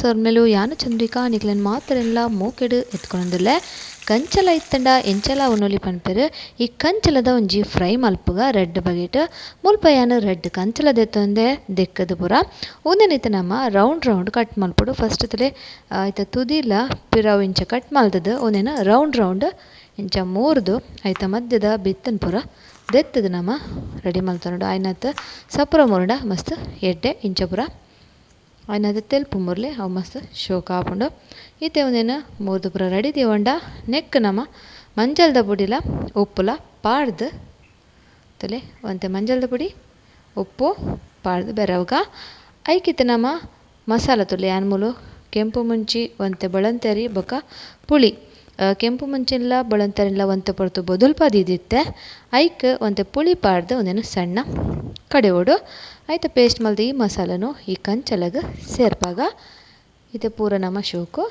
ಸೊರ್ಮೆಲು ಯಾನ ಚಂದ್ರಿಕಾ ನಿಕ್ಲೆನ್ ಎಲ್ಲ ಮೂಕೆಡ್ ಎತ್ಕೊಂಡಿಲ್ಲ ಕಂಚಲ ಇತ್ತಂಡ ಎಂಚಲ ಉನ್ನೊಲಿ ಪನ್ಪೆರ್. ಈ ಕಂಚಲದ ಒಂಜಿ ಫ್ರೈ ಮಲ್ಪುಗ ರೆಡ್ ಬಗೆಟ್. ಮುಲ್ಪ ಯಾನ್ ರೆಡ್ ಕಂಚಲದ ಎತ್ತೊಂದೆ ದೆಕ್ಕದ್ ಪೂರ. ಉಂದೆನ್ ನಮ್ಮ ರೌಂಡ್ ರೌಂಡ್ ಕಟ್ ಮಲ್ಪುಡು. ಫಸ್ಟ್ ತಲೆ ಆಯ್ತ ತುದಿಲ ಪಿರಾವ್ ಇಂಚ ಕಟ್ ಮಲ್ತದ್. ಒಂದೇನ ರೌಂಡ್ ರೌಂಡ್ ಇಂಚ ಮೂರ್ದು ಆಯ್ತ ಮಧ್ಯದ ಬಿತ್ತನ್ ಪೂರ. ದೆತ್ತದು ನಮ್ಮ ರೆಡಿ ಮಲ್ತೊಂಡು. ಆಯ್ನತ್ ಸಪುರ ಮುರುಡ ಮಸ್ತ್ ಎಡ್ಡೆ ಇಂಚ ಪೂರ. ಆಯ್ನದ ತೆಲ್ಪು ಮುರ್ಲಿ ಅವು ಮಸ್ತ್ ಶೋಕ ಆಪುಂಡು. ಇತ್ತೆ ಒಂದೇನು ಮೂರ್ದು ಪೂರ ರೆಡಿ ತಿಗೊಂಡ ನೆಕ್ ನಮ ಮಂಜಲ್ದ ಪುಡಿಲ ಉಪ್ಪುಲ ಪಾಡ್ದ್ ತಲೆ ಒಂತೆ ಮಂಜಲ್ದ ಪುಡಿ, ಉಪ್ಪು, ಪಾಡ್ದು ಬೆರವ್ಗ. ಐಕಿತ್ತು ನಮ ಮಸಾಲ ತುಲೆ ಯಾನ್ ಮೂಲು ಕೆಂಪು ಮುಂಚಿ ಒಂತೆ ಬಳಂತೇರಿ ಬೊಕ ಪುಳಿ. ಕೆಂಪು ಮುಂಚಿನಿಲ್ಲ ಬಳಂತರಿಲ್ಲ ಒಂತೆ ಪೊರ್ತು ಬೊದುಲ್ಪ ದೀದಿತ್ತೆ ಐಕ್ ಒಂತೆ ಪುಳಿ ಪಾಡ್ದು ಒಂದೇನು ಸಣ್ಣ ಕಡೆವೊಡು ಐತ ಪೇಸ್ಟ್ ಮಲ್ದು ಈ ಮಸಾಲನು ಈ ಕಂಚಲಗ ಸೇರ್ಪಾಗ. ಇತ್ತೆ ಪೂರ ನಮ್ಮ ಶೋಕು.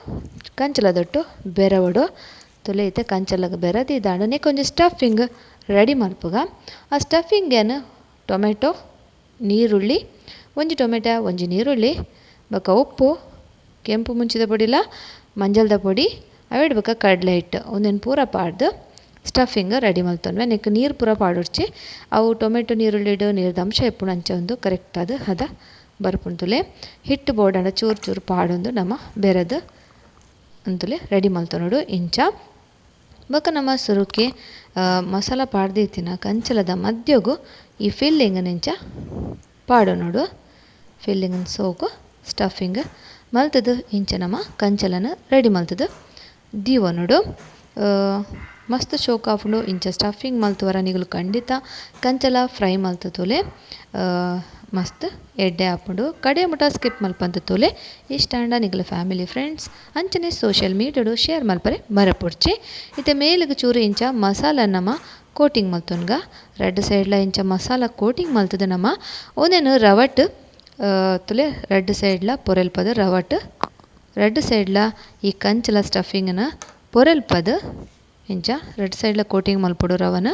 ಕಂಚಲದೊಟ್ಟು ಬೆರವಡು ತೊಲೆ ಇತ್ತೆ ಕಂಚಲಗ ಬೆರದಿ ದಾಂಡನೆ ಕೊಂಚ ಸ್ಟಫಿಂಗ್ ರೆಡಿ ಮಲ್ಪುಗ ಆ ಸ್ಟಫಿಂಗ್ ಟೊಮೆಟೊ, ನೀರುಳ್ಳಿ. ಒಂಜಿ ಟೊಮೆಟೊ, ಒಂಜಿ ನೀರುಳ್ಳಿ. ಬೊಕ ಉಪ್ಪು, ಕೆಂಪು ಮುಂಚಿದ ಪೊಡಿಲ, ಮಂಜಲ್ದ ಪುಡಿ. ಅವೆಡ್ ಬೊಕ ಕಡ್ಲೆ ಹಿಟ್ಟು. ಒಂದೇನು ಪೂರ ಪಾಡ್ದ್. ಸ್ಟಫಿಂಗ್ ರೆಡಿ ಮಲ್ತೊನ್ವೆ ನೆಕ್ ನೀರು ಪೂರ ಪಾಡೊಡ್ಚಿ, ಅವು ಟೊಮೆಟೊ ನೀರುಳ್ಳಿಡು ನೀರ್ದ ಅಂಶ ಇಪ್ಪುಂಡು ಅಂಚ ಒಂದು ಕರೆಕ್ಟ್ ಅದು ಹದ ಬರ್ಪುಂತುಲೆ ಹಿಟ್ಟು ಬೋಡಂಡ ಚೂರು ಚೂರು ಪಾಡೊಂದು ನಮ ಬೆರದ್ ಅಂತಲೇ ರೆಡಿ ಮಲ್ತೊನೊಡು ಇಂಚ. ಬೊಕ ನಮ್ಮ ಸುರುಕಿ ಮಸಾಲ ಪಾಡ್ದಿತ್ತಿನ ಕಂಚಲದ ಮಧ್ಯಗು ಈ ಫಿಲ್ಲಿಂಗ್ ಇಂಚ ನೋಡು ಫಿಲ್ಲಿಂಗ್ ಸೋಕು ಸ್ಟಫಿಂಗ್ ಮಲ್ತದು ಇಂಚ ನಮ ಕಂಚಲನ ರೆಡಿ ಮಲ್ತುದು. ದೀವೊನೊಡು ಮಸ್ತ್ ಶೋಕ್ ಆಪುಂಡು ಇಂಚ ಸ್ಟಫಿಂಗ್ ಮಲ್ತುವರ ನಿಕುಲು ಖಂಡಿತ. ಕಂಚಲ ಫ್ರೈ ಮಲ್ತು ತೂಲೆ. ಮಸ್ತ್ ಎಡ್ಡೆ ಆಪುಂಡು. ಕಡೆ ಮುಟ ಸ್ಕಿಪ್ ಮಲ್ಪಂತ ತೂಲೆ. ಆಂಡ ನಿಕುಲ ಫ್ಯಾಮಿಲಿ ಫ್ರೆಂಡ್ಸ್ ಅಂಚನೆ ಸೋಷಿಯಲ್ ಮೀಡಿಯಾಡು ಶೇರ್ ಮಲ್ಪರೆ ಮರಪೊಡ್ಚಿ. ಇತ್ತೆ ಮೇಲಿಗೆ ಚೂರು ಇಂಚ ಮಸಾಲ ನಮ ಕೋಟಿಂಗ್ ಮಲ್ತೊನ್ಗ. ರೆಡ್ ಸೈಡ್ಲ ಇಂಚ ಮಸಾಲ ಕೋಟಿಂಗ್ ಮಲ್ತದ ನಮ. ಒಂದೇನು ರವಟ್ ತುಲೆ ರೆಡ್ ಸೈಡ್ಲ ಪೊರೆಲ್ಪದ ರವಟ್. ರೆಡ್ ಸೈಡ್ಲ ಈ ಕಂಚಲ ಸ್ಟಫಿಂಗ್ನ ಪೊರೆಲ್ಪದ್ ಇಂಚ ರೆಡ್ ಸೈಡ್ಲ ಕೋಟಿಂಗ್ ಮಲ್ಪೊಡು ರವನ.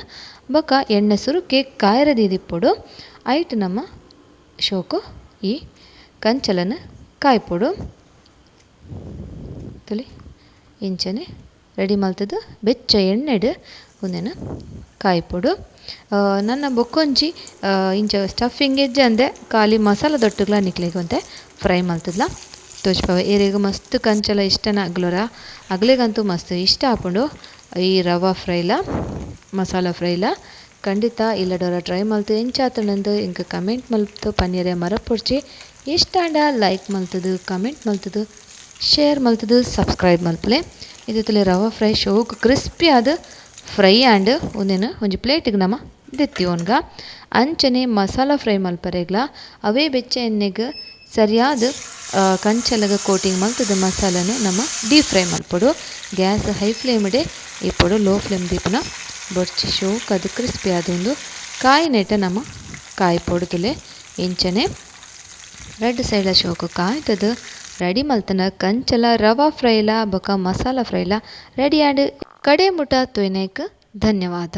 ಬೊಕ ಎಣ್ಣೆ ಕೇಕ್ ಕಾಯಿರದಿದಿಪ್ಪುಡು ದೀದಿಪ್ಪೊಡು ಐಟ್ ನಮ್ಮ ಶೋಕು ಈ ಕಂಚಲನ ಕಾಯ್ಪೊಡು ತಲಿ, ಇಂಚನೆ ರೆಡಿ ಮಲ್ತದ ಬೆಚ್ಚ ಎಣ್ಣೆಡ್ ಉಂದೆನ ಕಾಯ್ಪೊಡು ನನ್ನ ಬೊಕ್ಕೊಂಜಿ ಇಂಚ ಸ್ಟಫಿಂಗ್ ಎಜ್ಜಂದೆ ಖಾಲಿ ಮಸಾಲ ದೊಟ್ಟುಗ್ಲ ನಿಕ್ಲೆಗೊಂತೆ ಫ್ರೈ ಮಲ್ತದ್ಲ. ತೋಚ್ಪವ ಏರಿಗೂ ಮಸ್ತ್ ಕಂಚಲ ಇಷ್ಟನ ಅಗ್ಲೋರ. ಅಗ್ಲಿಗಂತೂ ಮಸ್ತ್ ಇಷ್ಟ ಆಪುಂಡು. ಈ ರವಾ ಫ್ರೈಲ ಮಸಾಲ ಫ್ರೈಲ ಖಂಡಿತ ಇಲ್ಲಡೋರ ಟ್ರೈ ಮಲ್ತು ಎಂಚಾತನಂದು ಇಂಕ ಕಮೆಂಟ್ ಮಲ್ತು ಪನ್ನೀರೆ ಇಷ್ಟ ಆಂಡ ಲೈಕ್ ಮಲ್ತದು ಕಮೆಂಟ್ ಮಲ್ತದು ಶೇರ್ ಮಲ್ತದು ಸಬ್ಸ್ಕ್ರೈಬ್ ಮಲ್ಪುಲೆ ಇದು ರವಾ ಫ್ರೈ ಶೋಕ್ ಕ್ರಿಸ್ಪಿ ಆದ ಫ್ರೈ ಆ್ಯಂಡ್ ಒಂದೇನು, ಒಂಜಿ ಪ್ಲೇಟ್ಗ್ ನಮ ದೆತ್ತಿವೊನ್ಗ ಅಂಚನೆ ಮಸಾಲ ಫ್ರೈ ಮಲ್ಪರೆಗ್ಲ ಅವೇ ಬೆಚ್ಚ ಎಣ್ಣೆಗ್ ಸರಿಯಾದ್ ಕಂಚಲಗ ಕೋಟಿಂಗ್ ಮಲ್ತದ ಮಸಾಲನು ನಮ್ಮ ಡೀಪ್ ಫ್ರೈ ಮಲ್ಪೊಡು ಗ್ಯಾಸ್ ಹೈ ಫ್ಲೇಮ್ ಡೆ ಇಪ್ಪೊಡು ಲೋ ಫ್ಲೇಮ್ ದೀಪನ ಬೊರ್ಚಿ ಶೋಕ್ ಅದು ಕ್ರಿಸ್ಪಿ ಆದೊಂದು ಕಾಯಿ ನೆಟ ನಮ್ಮ ಕಾಯಿ ತುಲೆ ಇಂಚನೆ. ರೆಡ್ ಸೈಡ್ಲ ಶೋಕು ಕಾಯ್ತದ, ರೆಡಿ ಮಲ್ತನ ಕಂಚಲ, ರವಾ ಫ್ರೈಲ, ಬೊಕ ಮಸಾಲ ಫ್ರೈಲ, ರೆಡಿ ಆಡ್ ಕಡೆ ಮುಟ ತೂಯ್ನೈಕ್ ಧನ್ಯವಾದ.